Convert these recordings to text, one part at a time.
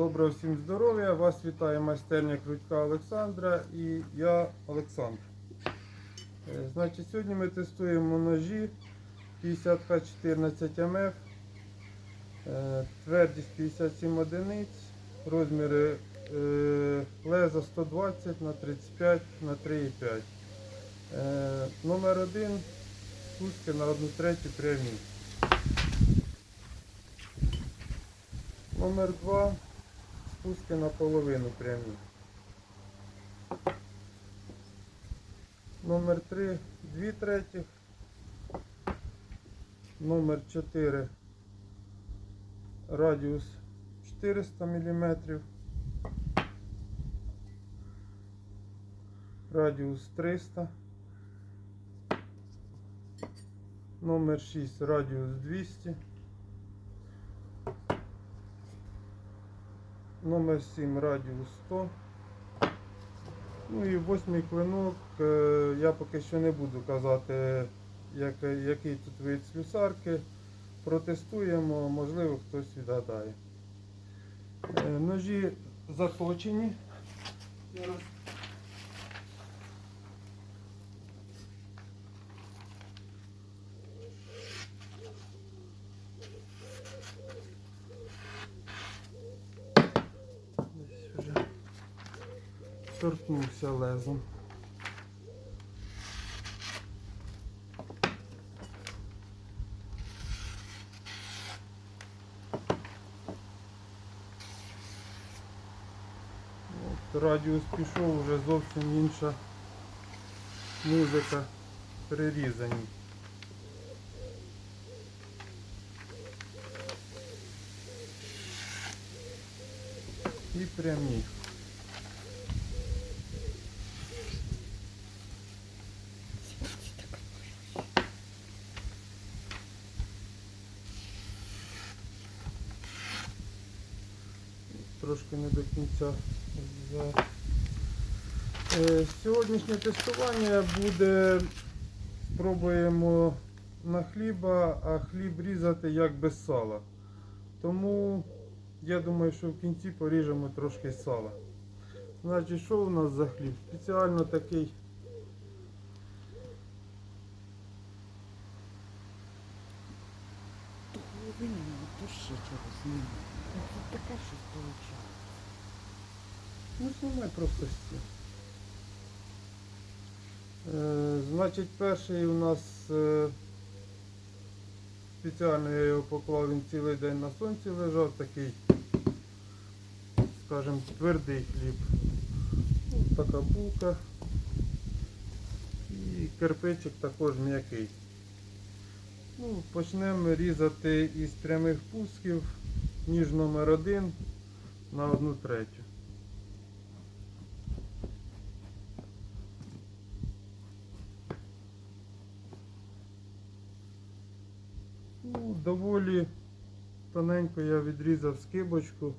Доброго всім здоров'я! Вас вітає майстерня Крутька Олександра і я Олександр. Е, Значить, сьогодні ми тестуємо ножі 50К14 МФ, е, твердість 57 одиниць, розміри е, леза 120 на 35 на 3,5. Е, Номер один спуски на 1 третю прямі. Номер два спуски на половину прямі. Номер 3 2 третіх. Номер 4 радіус 400 мм. Радіус 300. Номер 6 радіус 200. Номер 7 радіус 100. Ну і восьмий клинок. е, Я поки що не буду казати, як, який тут вид слюсарки. Протестуємо, можливо, хтось відгадає. Е, Ножі заточені. Зараз Десь вже торкнувся лезом. От, радіус пішов, вже зовсім інша музика прирізані. І прямі. Трошки не до кінця. Е, Сьогоднішнє тестування буде, спробуємо на хліба, а хліб різати як без сала. Тому я думаю, що в кінці поріжемо трошки сала. Значить, що у нас за хліб? Спеціально такий То половину то ще чогось немає. Ну, Тут таке щось виходить. Ну, знімай просто. Е, значить, перший у нас е, спеціально я його поклав, він цілий день на сонці лежав, такий, скажімо, твердий хліб. Ось така булка. І кирпичик також м'який. Ну, почнемо різати із прямих пусків ніж номер один на одну третю. Ну, доволі тоненько я відрізав скибочку.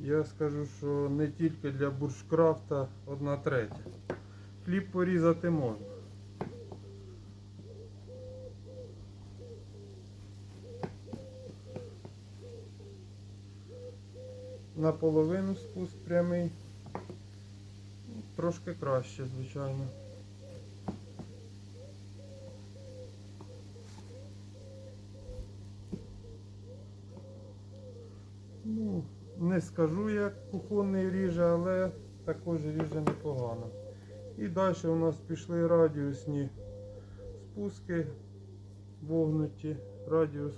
Я скажу, що не тільки для буршкрафта одна третя. Хліб порізати можна. Наполовину спуск прямий. Трошки краще, звичайно. Ну, не скажу, як кухонний ріже, але також ріже непогано. І далі у нас пішли радіусні спуски вогнуті, радіус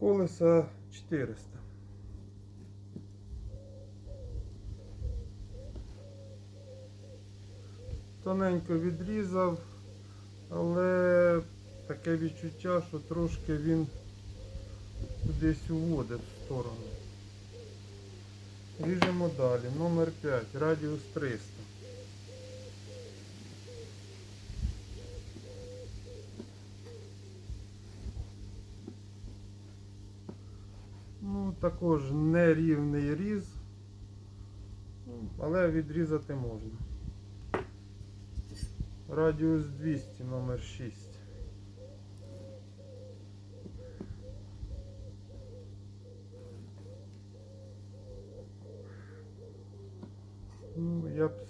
колеса 400. Тоненько відрізав, але таке відчуття, що трошки він кудись уводить в сторону. Ріжемо далі. Номер 5, радіус 300. Ну, також нерівний різ, але відрізати можна. Радіус 200, номер 6.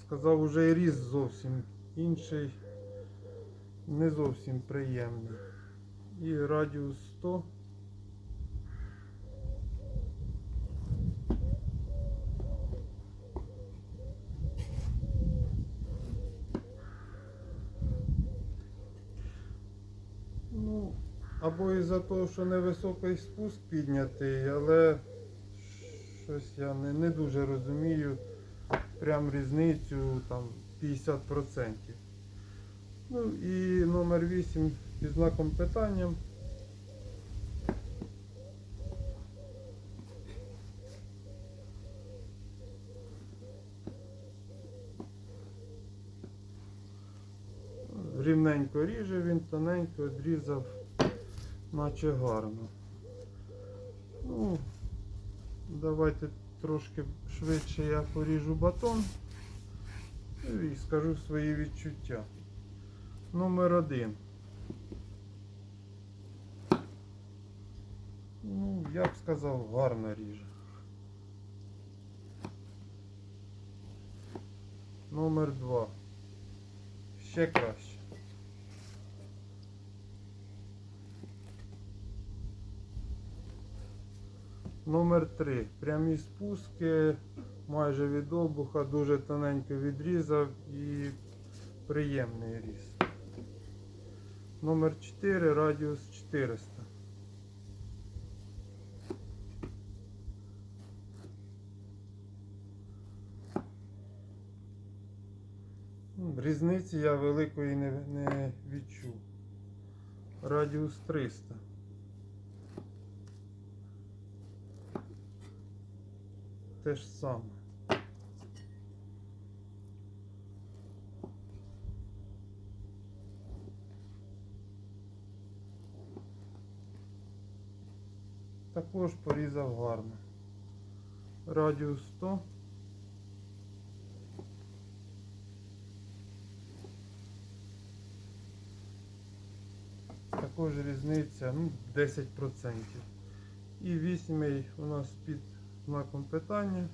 Сказав, уже і різ зовсім інший, не зовсім приємний. І радіус 100. Ну, або із-за того, що невисокий спуск піднятий, але щось я не, не дуже розумію прям різницю там 50%. Ну і номер 8 під знаком питання. Рівненько ріже він, тоненько відрізав, наче гарно. Ну, давайте трошки швидше я поріжу батон ну, і скажу свої відчуття. Номер один. Ну, я б сказав, гарно ріже. Номер два. Ще краще. Номер 3. Прямі спуски, майже від обуха, дуже тоненько відрізав і приємний різ. Номер 4, радіус 400. Ну, Різниці я великої не, не відчув. Радіус 300. Те ж саме. Також порізав гарно. Радіус 100. Також різниця ну, 10%. І вісьмий у нас під знаком питання.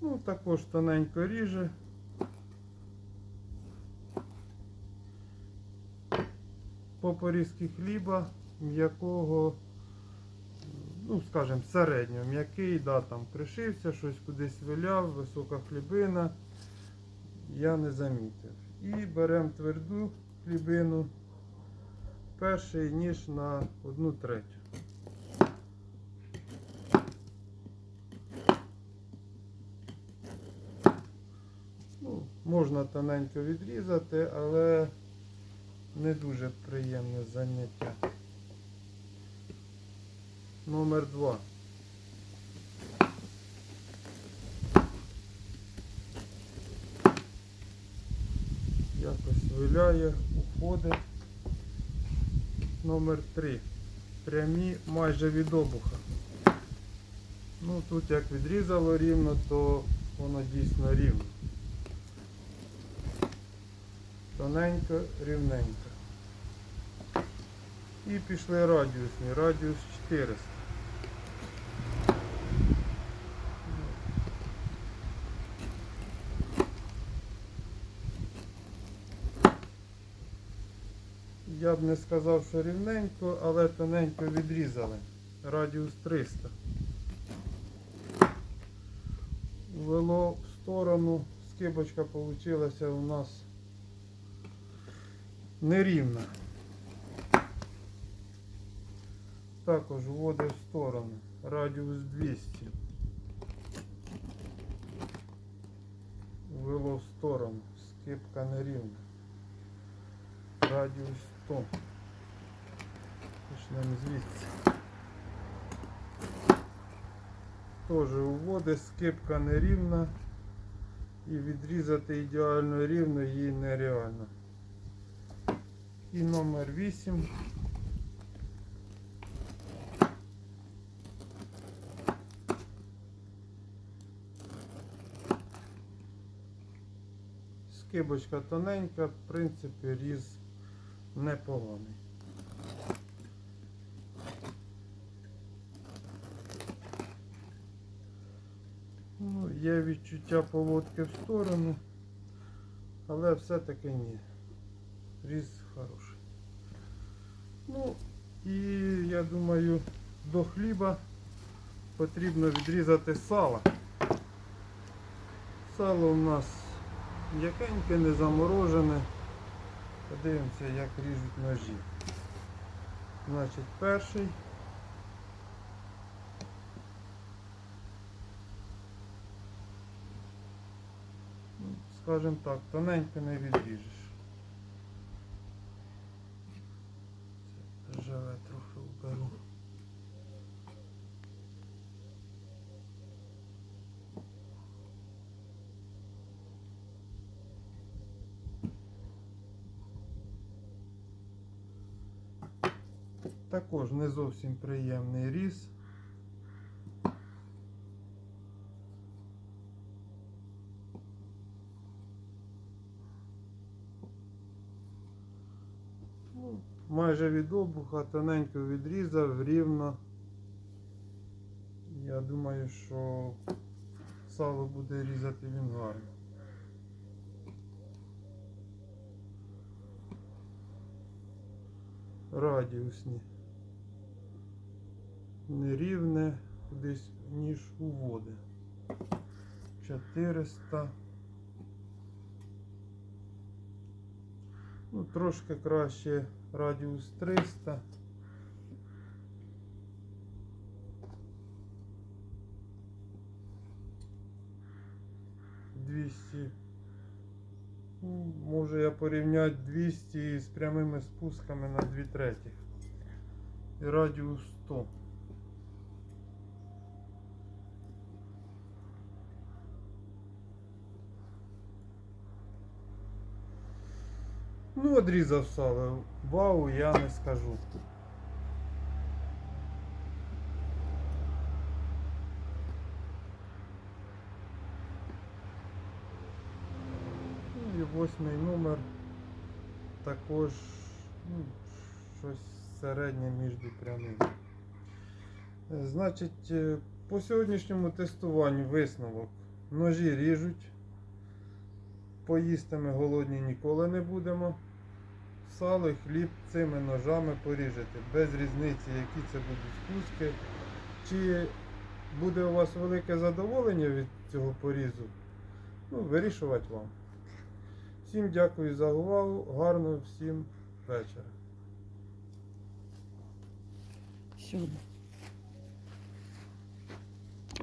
Ну, також тоненько ріже. По порізки хліба м'якого, ну, скажімо, середнього, м'який, да, там пришився, щось кудись виляв, висока хлібина, я не замітив. І беремо тверду хлібину, перший ніж на одну третю. Ну, можна тоненько відрізати, але не дуже приємне заняття. Номер два. Якось виляє, уходить. Номер три. Прямі майже від обуха. Ну тут як відрізало рівно, то воно дійсно рівно. Тоненько, рівненько. І пішли радіусні, радіус 400. Я б не сказав, що рівненько, але тоненько відрізали. Радіус 300. Вело в сторону, скибочка вийшла у нас нерівна. Також вводив в сторону. Радіус 200. Вело в сторону. Скипка нерівна. Радіус 100. Почнемо звідси. Теж уводить, скипка нерівна. І відрізати ідеально рівно її нереально. І номер 8. Скибочка тоненька, в принципі, різ непоганий. Ну, є відчуття поводки в сторону, але все-таки ні. Різ хороший. Ну, і я думаю, до хліба потрібно відрізати сало. Сало у нас м'якеньке, не заморожене. Подивимося, як ріжуть ножі. Значить, перший. Скажімо так, тоненько не відріжеш. Також не зовсім приємний різ. Ну, майже від обуха тоненько відрізав рівно. Я думаю, що сало буде різати він гарно. Радіусні. Нерівне кудись ніж уводи. 400. Ну, трошки краще радіус 300. Двісті. Ну, Можу я порівняти 200 з прямими спусками на 2 треті. І радіус 100. Ну, одрізав сало. Вау, я не скажу. Ну і восьмий номер також ну, щось середнє між прямим. Е, Значить, е, по сьогоднішньому тестуванню висновок. Ножі ріжуть. Поїсти ми голодні ніколи не будемо. Сало і хліб цими ножами поріжете. Без різниці, які це будуть спуски. Чи буде у вас велике задоволення від цього порізу? Ну, вирішувати вам. Всім дякую за увагу. Гарного всім вечора.